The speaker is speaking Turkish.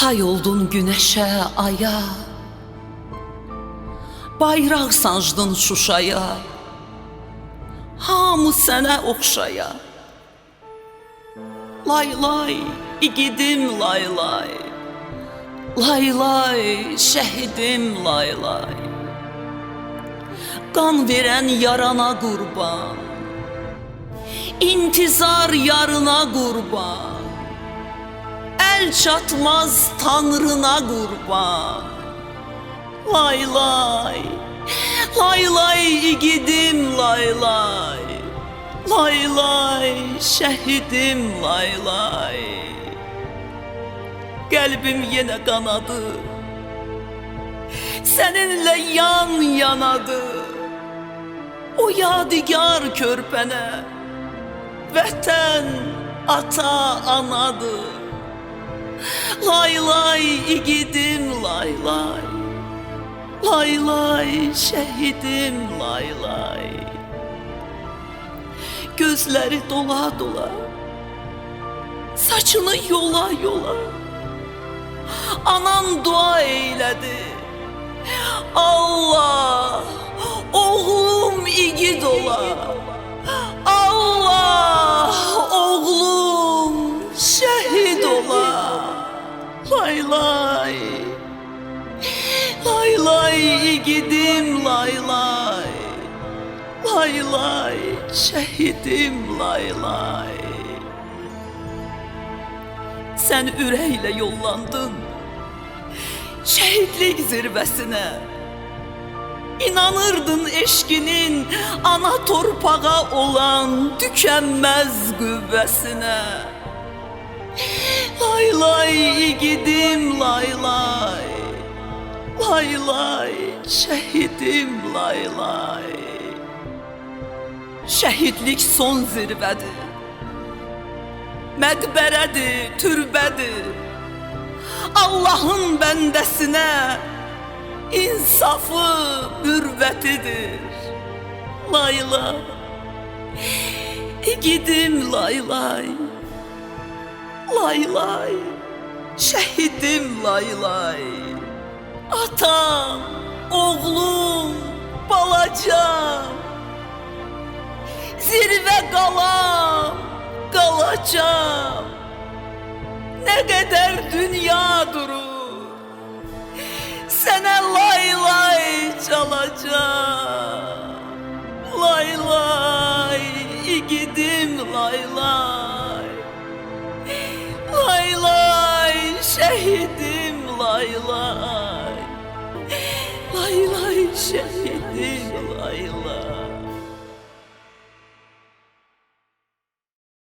Tay oldun güneşe, aya. Bayraq sancdın Şuşaya. Hamı sənə oxşaya. Lay lay, igidim lay lay. Lay lay, şəhidim lay lay. Qan verən yarana qurban. İntizar yarına qurban El çatmaz tanrına qurban Lay lay Lay lay igidim lay lay. Lay lay şəhidim lay lay. Qəlbim yenə qanadı Səninlə yan yanadı. O yadigar körpənə Vətən ata anadır Lay lay igidim lay lay. Lay lay şehidim lay lay. Gözleri dola dola. Saçını yola yola. Anan dua eyledi. Allah Oğlum igid ola. Allah şehit ola Lay lay. Lay lay igidim lay lay. Lay lay şehidim lay lay. Sen üreyle yollandın. Şehitlik zirvesine. İnanırdın eşkinin ana torpağa olan tükenmez güvvesine lay igidim lay lay. Lay lay şehidim lay lay. Şehitlik son zirvedir. Məqbərədir, türbədir Allahın bəndəsinə insafı mürvətidir Layla Gidim laylay Laylay Şəhidim laylay Atam, oğlum, balacam. Zirvə qalam, qalacam Ne kadar dünya durur. Sənə şehidim lay lay. Lay lay şehidim